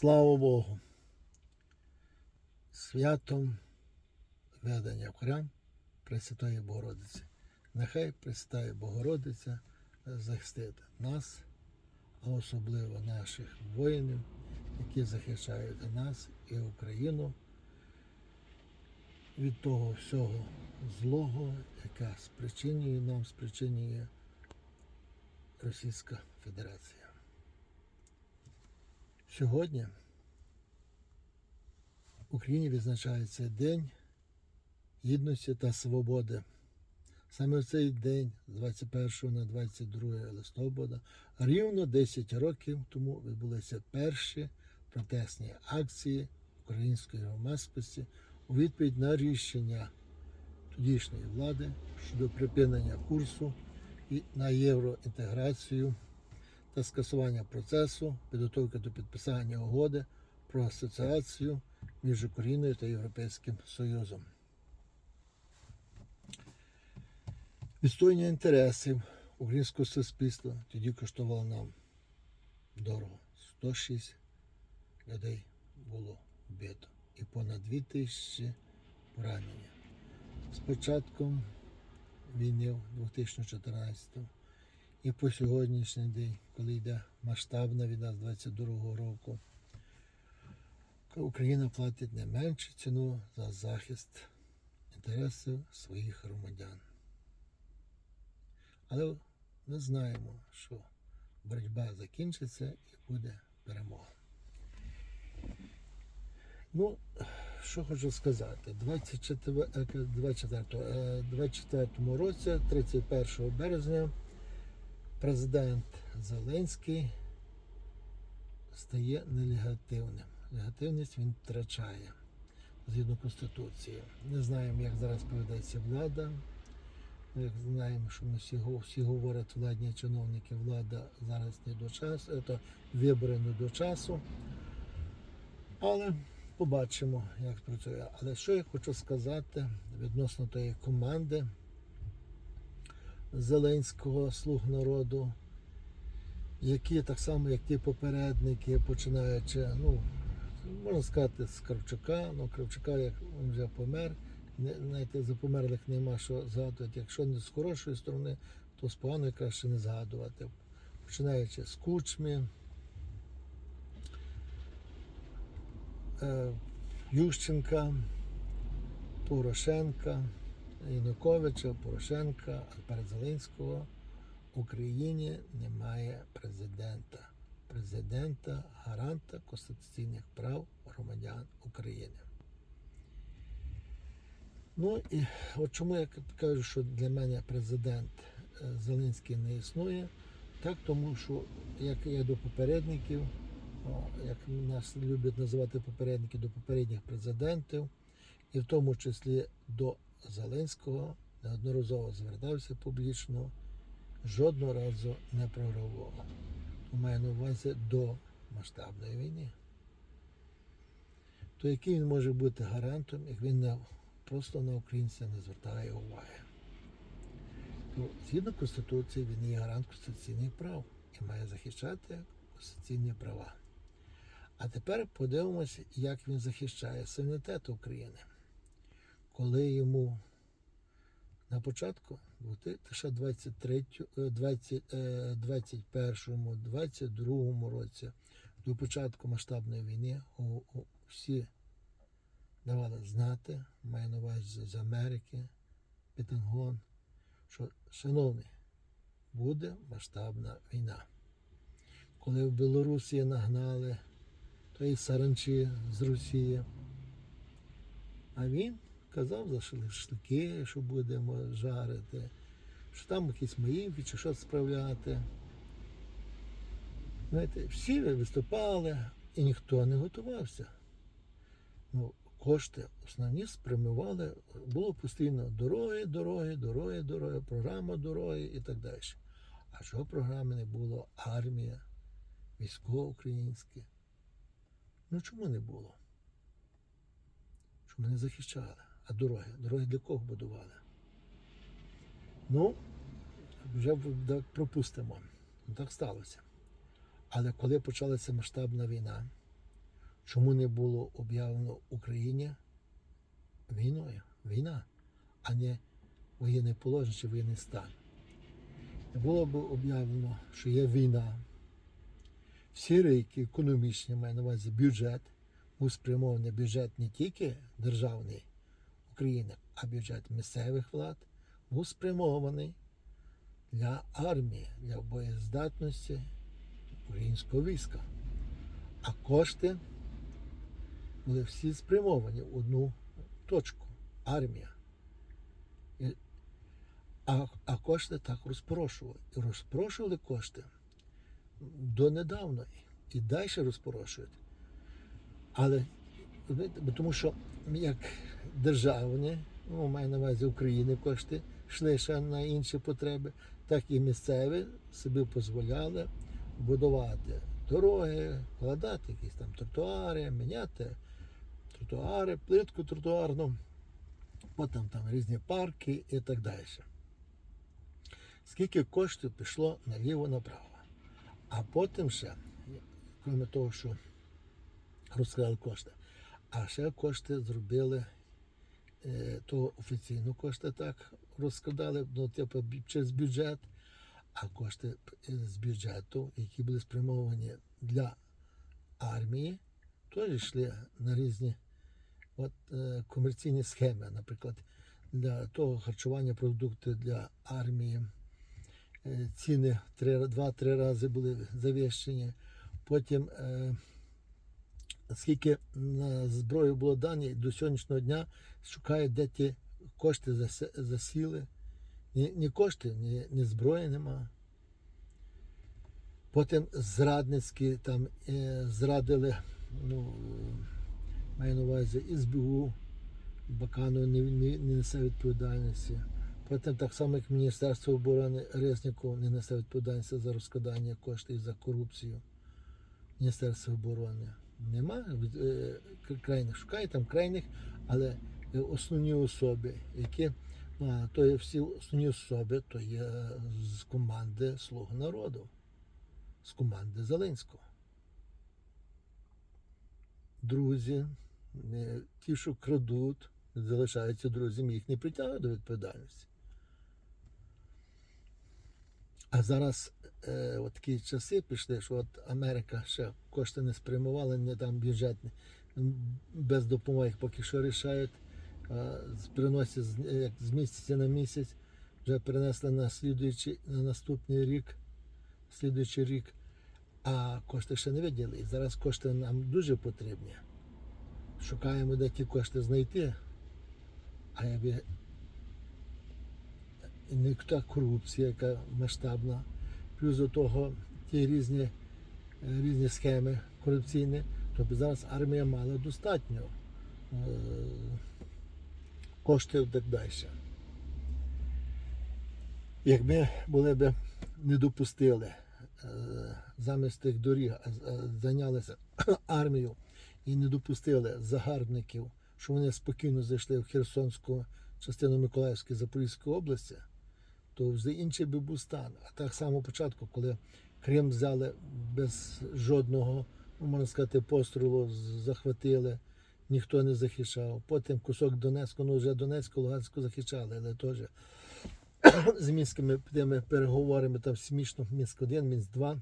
Слава Богу. Святом ведення в храм Пресвятої Богородиці. Нехай Пресвятая Богородиця захистить нас, а особливо наших воїнів, які захищають нас і Україну від того всього злого, яке спричинює нам, спричинює Російська Федерація. Сьогодні в Україні відзначається День Гідності та Свободи. Саме в цей день, з 21 на 22 листопада, рівно 10 років тому відбулися перші протестні акції української громадськості у відповідь на рішення тодішньої влади щодо припинення курсу на євроінтеграцію та скасування процесу підготовки до підписання угоди про асоціацію між Україною та Європейським Союзом. Відстоєння інтересів українського суспільства тоді коштувало нам дорого. 106 людей було вбито і понад 2 тисячі поранені. З початком війни в 2014 і по сьогоднішній день, коли йде масштабна війна з 22 року, Україна платить не меншу ціну за захист інтересів своїх громадян. Але ми знаємо, що боротьба закінчиться і буде перемога. Ну, що хочу сказати, 24, е, 24, е, 24 році, 31 березня, президент Зеленський стає нелегативним. Негативність він втрачає згідно Конституції. Не знаємо, як зараз поведеться влада. Як знаємо, що ми всі, всі говорять владні чиновники, влада зараз не до часу, це вибори не до часу. Але побачимо, як працює. Але що я хочу сказати відносно тієї команди Зеленського слуг народу, які так само, як ті попередники, починаючи, ну, можна сказати, з Кравчука, ну Кравчука, як він вже помер, знаєте, за померлих нема що згадувати. Якщо не з хорошої сторони, то з поганої краще не згадувати. Починаючи з кучми, е, Ющенка, Порошенка, Януковича, Порошенка, а тепер Зеленського. В Україні немає президента. Президента гаранта конституційних прав громадян України. Ну і от чому я кажу, що для мене президент е, Зеленський не існує, так тому що як я до попередників, як нас люблять називати попередники до попередніх президентів, і в тому числі до Зеленського неодноразово звертався публічно, жодного разу не прорвав. Маю на увазі до масштабної війни. То який він може бути гарантом, як він не, просто на українця не звертає уваги? То, згідно Конституції, він є гарант конституційних прав і має захищати конституційні права. А тепер подивимося, як він захищає суверенітет України. Коли йому на початку 2023, е, 20, е, 21, 22 році, до початку масштабної війни, всі давали знати, маю на увазі з Америки, Пентагон, що, шановний, буде масштабна війна. Коли в Білорусі нагнали тої саранчі з Росії, а він казав за шашлики, що будемо жарити, що там якісь моїмки чи щось справляти. Знаєте, всі виступали і ніхто не готувався. Ну, кошти основні спрямували, було постійно дороги, дороги, дороги, дороги, програма дороги і так далі. А чого програми не було? Армія, військо українське. Ну чому не було? Чому не захищали? А дороги? Дороги для кого будували? Ну, вже пропустимо. Так сталося. Але коли почалася масштабна війна, чому не було об'явлено Україні війною, війна, а не воєнне положення чи воєнний стан. Не Було б об'явлено, що є війна. Всі рейки економічні, маю на увазі бюджет, був спрямований бюджет не тільки державний України, а бюджет місцевих влад, був спрямований для армії, для боєздатності українського війська. А кошти були всі спрямовані в одну точку армія. А, а кошти так розпорошували. І розпорошували кошти донедавна і далі розпорошують. Але тому що як державні, ну, маю на увазі України кошти, йшли ще на інші потреби, так і місцеві собі дозволяли будувати дороги, вкладати якісь там тротуари, міняти тротуари, плитку тротуарну, потім там різні парки і так далі. Скільки коштів пішло наліво-направо. А потім ще, крім того, що розкрали кошти, а ще кошти зробили, то офіційно кошти так розкладали, ну, типу, через бюджет, а кошти з бюджету, які були спрямовані для армії, теж йшли на різні от, е, комерційні схеми, наприклад, для того харчування продукти для армії. Е, Ціни три- два-три рази були завищені. Потім, е, скільки на зброю було дані, до сьогоднішнього дня шукають, де ті кошти засіли. Ні, ні коштів, ні, ні зброї нема. Потім зрадницькі там е, зрадили, ну, маю на увазі СБУ, Баканов не, не, не несе відповідальності. Потім так само, як Міністерство оборони Резніков не несе відповідальності за розкладання коштів за корупцію. Міністерство оборони. Нема е, крайних, шукає там крайних, але е, основні особи, які то є всі основні особи, то є з команди Слуга народу, з команди Зеленського. Друзі, е, ті, що крадуть, залишаються друзями, їх не притягують до відповідальності. А зараз е, от такі часи пішли, що от Америка ще кошти не спрямувала, не там бюджетні, без допомоги поки що рішають, е, як з місяця на місяць, вже перенесли на слідуючий, на наступний рік, слідуючий рік, а кошти ще не виділи. І зараз кошти нам дуже потрібні. Шукаємо, де ті кошти знайти. А якби не та корупція, яка масштабна, плюс до того ті різні, е, різні схеми корупційні, то б зараз армія мала достатньо е, коштів так далі. Якби були б не допустили е, замість тих доріг, а зайнялися армією і не допустили загарбників, що вони спокійно зайшли в Херсонську частину Миколаївської Запорізької області, то вже інший би був стан. А так само початку, коли Крим взяли без жодного, ну, можна сказати, пострілу, захватили, ніхто не захищав. Потім кусок Донецьку, ну вже Донецьку, Луганську захищали, але теж з мінськими тими переговорами там смішно, Мінськ 1, Мінськ 2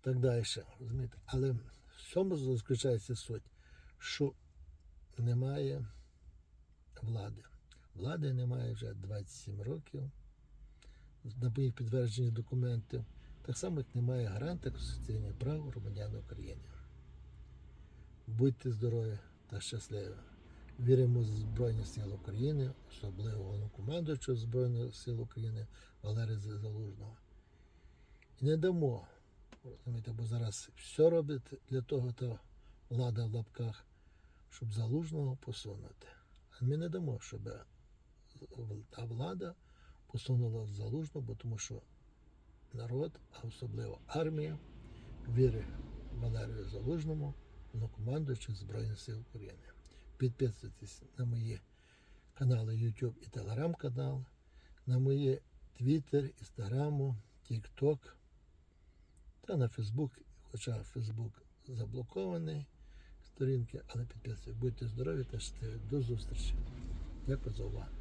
так далі. Розумієте? Але в цьому заключається суть, що немає влади. Влади немає вже 27 років. На моїх підтверджених документів. Так само, як немає гаранта конституційних прав громадян України. Будьте здорові та щасливі. Віримо в Збройні Сили України, особливо головнокомандуючого Збройних сил України Валерія Залужного. І не дамо, розумієте, бо зараз все робить для того, та влада в лапках, щоб залужного посунути. А ми не дамо, щоб та влада посунула залужного, бо тому що народ, а особливо армія, вірить Валерію Залужному, командуючи Збройних сил України. Підписуйтесь на мої канали YouTube і Telegram канал, на мої Twitter, Instagram, TikTok та на Facebook, хоча Facebook заблоковані сторінки, але підписуйтесь. Будьте здорові та щасливі. До зустрічі. Дякую за увагу.